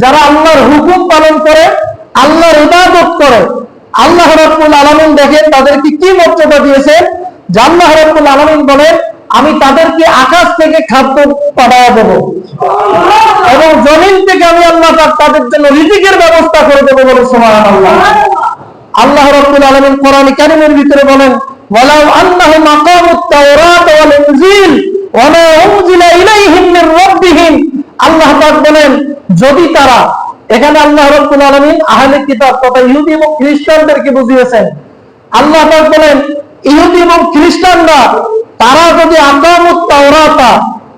যারা আল্লাহর হুকুম পালন করে আল্লাহর ইবাদত করে আল্লাহ রাব্বুল আলামিন দেখেন তাদেরকে কি মর্যাদা দিয়েছে? আল্লাহ রাব্বুল আলামিন বলেন আমি তাদেরকে আকাশ থেকে খাদ্য পাঠায়া দেব এবং জমিন থেকে আমি আল্লাহ তাদের জন্য রিজিকের ব্যবস্থা করে দেবো বলে সুবহানাল্লাহ। আল্লাহ রাব্বুল আলামিন কোরআন কারীমের ভিতরে বলেন ওয়ালাউ আন্নাহুম আকামুত তাওরাত ওয়াল ইনজিল ওয়া মা উনজিলা ইলাইহিম মির রাব্বিহিম। আল্লাহ পাক বলেন যদি তারা এখানে আল্লাহ রাব্বুল আলামিন আহলে কিতাব তথা ইহুদি এবং খ্রিস্টানদেরকে বুঝিয়েছেন, আল্লাহ বলেন, ইহুদি এবং খ্রিস্টানরা, তারা যদি আকামুত তাওরাতা,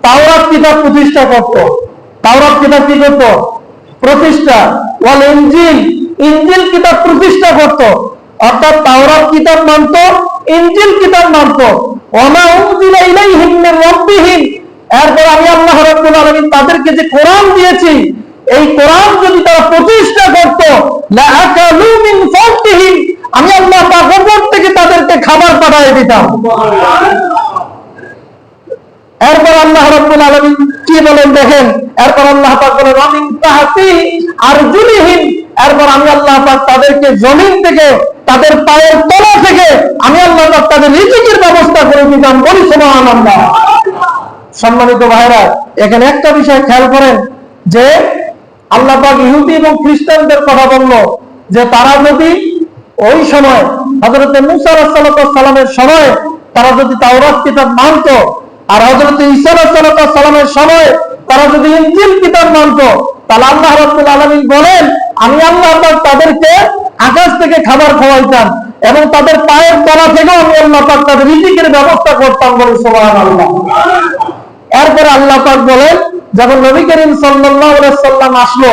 তাওরাত কিতাব প্রতিষ্ঠা করত। তাওরাত কিতাব কি করত? প্রতিষ্ঠা। ওয়াল ইনজিল ইনজিল কিতাব প্রতিষ্ঠা করত। অর্থাৎ তাওরাত কিতাব মানত, ইনজিল কিতাব মানত। ওমা উনজিলা ইলাইহিম মির রাব্বিহিম। এরপর আমি আল্লাহ রাব্বুল আলামিন তাদেরকে যে কোরআন দিয়েছি এই কোরআন যদি তারা প্রতিষ্ঠা করত আমি আল্লাহ পাক উপর থেকে তাদেরকে খাবার পাঠিয়ে দিতাম। এরপর আল্লাহ রাব্বুল আলামিন কি বলেন দেখেন? এরপর আল্লাহ পাক বলেন আমিন তাহাতি আরজুলিহিম এরপর আমি আল্লাহ পাক তাদেরকে জমিন থেকে, তাদের পায়ের তলা থেকে, আমি আল্লাহ পাক তাদের রিজিকের ব্যবস্থা করে দিতাম। বলি, সুবহানাল্লাহ। সম্মানিত ভাইরা, এখানে একটা বিষয় খেয়াল করেন যে আল্লাহ পাক ইহুদি এবং খ্রিস্টানদের কথা বলল যে তারা যদি ওই সময় হজরত মুসা সালামের সময়, তারা যদি তাওরাত কিতাব মানত, আর হজরত ঈসা সালামের সময় তারা যদি ইনজিল কিতাব মানত, তাহলে আল্লাহ রাব্বুল আলামিন বলেন, আমি আল্লাহ পাক তাদেরকে আকাশ থেকে খাবার খাওয়াইতাম এবং তাদের পায়ের তলা থেকেও আমি আল্লাহ পাক তাদের রিজিকের ব্যবস্থা করতাম বলে সুবহানাল্লাহ। এরপরে আল্লাহ পাক বলেন যখন নবী করিম সাল্লাম আসলো,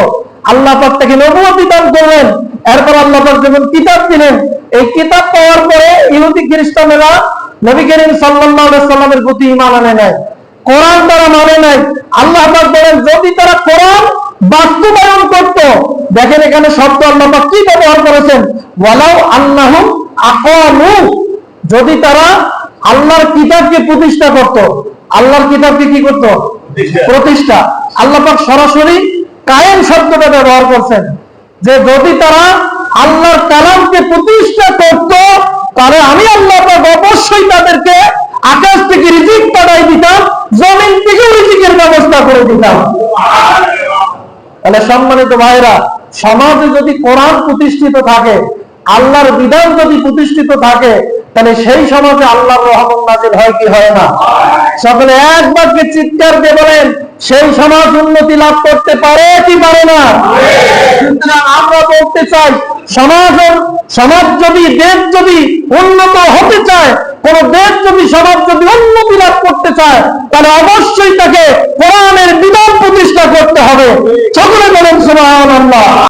আল্লাহ পাক তাকে নবুয়তি দান করলেন। এরপর আল্লাহ পাক যখন কিতাব দিলেন, এই কিতাব পাওয়ার পরে ইহুদি খ্রিস্টানেরা নবী করিম আলাইহি সাল্লামের প্রতি ঈমান আনে নাই, কোরআন তারা মানে নাই। আল্লাহ পাক বলেন, যদি তারা কোরআন বাস্তবায়ন করত, দেখেন এখানে শব্দ আল্লাহ পাক কি ব্যবহার করেছেন? ওয়ালাউ আন্নাহুম আকামু। যদি তারা আল্লাহর কিতাবকে প্রতিষ্ঠা করত, আল্লাহর কিতাবকে কি করত? প্রতিষ্ঠা। আল্লাহ সরাসরি কায়েম শব্দটা ব্যবহার করছেন যে যদি তারা আল্লাহর কালামকে প্রতিষ্ঠা করত, তাহলে আমি আল্লাহ অবশ্যই তাদেরকে আকাশ থেকে রিজিক পাঠাই দিতাম, জমিন থেকে রিজিকের ব্যবস্থা করে দিতাম তাহলে সম্মানিত ভাইরা সমাজে যদি কোরআন প্রতিষ্ঠিত থাকে, আল্লাহর বিধান যদি প্রতিষ্ঠিত থাকে তাহলে সেই সমাজে আল্লাহর রহমত নাজিল হয় কি হয় না? সকলে এক বাক্যে চিৎকার দিয়ে বলেন, সেই সমাজ উন্নতি লাভ করতে পারে কি পারে না? সুতরাং আমরা বলতে চাই সমাজ সমাজ যদি, দেশ যদি উন্নত হতে চায়, কোন দেশ যদি, সমাজ যদি উন্নতি লাভ করতে চায়, তাহলে অবশ্যই তাকে কোরআনের বিধান প্রতিষ্ঠা করতে হবে। সকলে বলেন সুমায়ন আল্লাহ